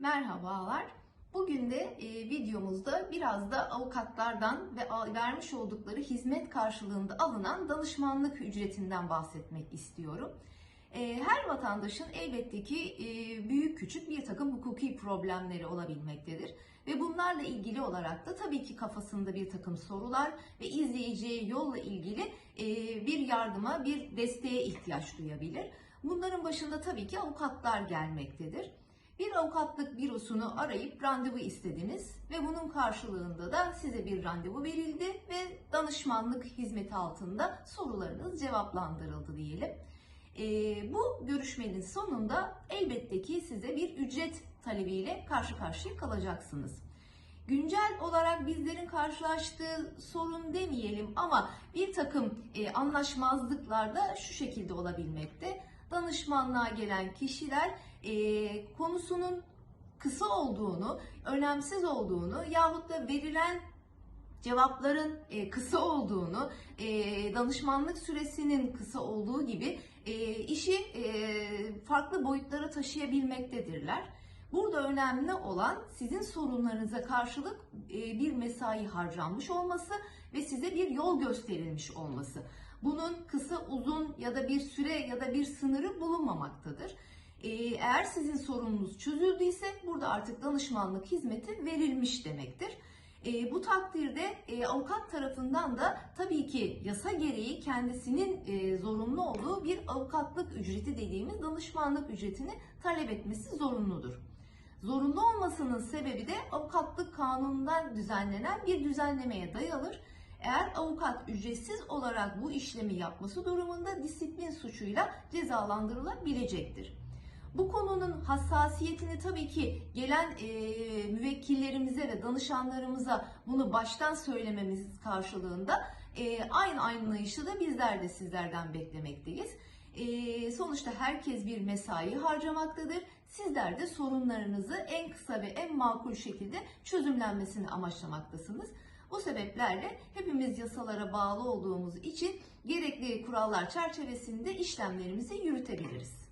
Merhabalar. Bugün de e, videomuzda biraz da avukatlardan ve vermiş oldukları hizmet karşılığında alınan danışmanlık ücretinden bahsetmek istiyorum. E, her vatandaşın elbette ki e, büyük küçük bir takım hukuki problemleri olabilmektedir. Ve bunlarla ilgili olarak da tabii ki kafasında bir takım sorular ve izleyeceği yolla ilgili e, bir yardıma, bir desteğe ihtiyaç duyabilir. Bunların başında tabii ki avukatlar gelmektedir. Bir avukatlık bürosunu arayıp randevu istediniz ve bunun karşılığında da size bir randevu verildi ve danışmanlık hizmeti altında sorularınız cevaplandırıldı diyelim. Ee, bu görüşmenin sonunda elbette ki size bir ücret talebiyle karşı karşıya kalacaksınız. Güncel olarak bizlerin karşılaştığı sorun demeyelim ama bir takım e, anlaşmazlıklar da şu şekilde olabilmekte. Danışmanlığa gelen kişiler e, konusunun kısa olduğunu, önemsiz olduğunu yahut da verilen cevapların e, kısa olduğunu, e, danışmanlık süresinin kısa olduğu gibi e, işi e, farklı boyutlara taşıyabilmektedirler. Burada önemli olan sizin sorunlarınıza karşılık e, bir mesai harcanmış olması ve size bir yol gösterilmiş olması. Bunun kısa, uzun ya da bir süre ya da bir sınırı bulunmamaktadır. E, Eğer sizin sorununuz çözüldüyse burada artık danışmanlık hizmeti verilmiş demektir. E, bu takdirde e, avukat tarafından da tabii ki yasa gereği kendisinin e, zorunlu olduğu bir avukatlık ücreti dediğimiz danışmanlık ücretini talep etmesi zorunludur. Zorunlu olmasının sebebi de avukatlık kanunundan düzenlenen bir düzenlemeye dayanır. Eğer avukat ücretsiz olarak bu işlemi yapması durumunda disiplin suçuyla cezalandırılabilecektir. Bu konunun hassasiyetini tabii ki gelen e, müvekkillerimize ve danışanlarımıza bunu baştan söylememiz karşılığında e, aynı anlayışı da bizler de sizlerden beklemekteyiz. E, sonuçta herkes bir mesai harcamaktadır. Sizler de sorunlarınızı en kısa ve en makul şekilde çözümlenmesini amaçlamaktasınız. Bu sebeplerle hepimiz yasalara bağlı olduğumuz için gerekli kurallar çerçevesinde işlemlerimizi yürütebiliriz.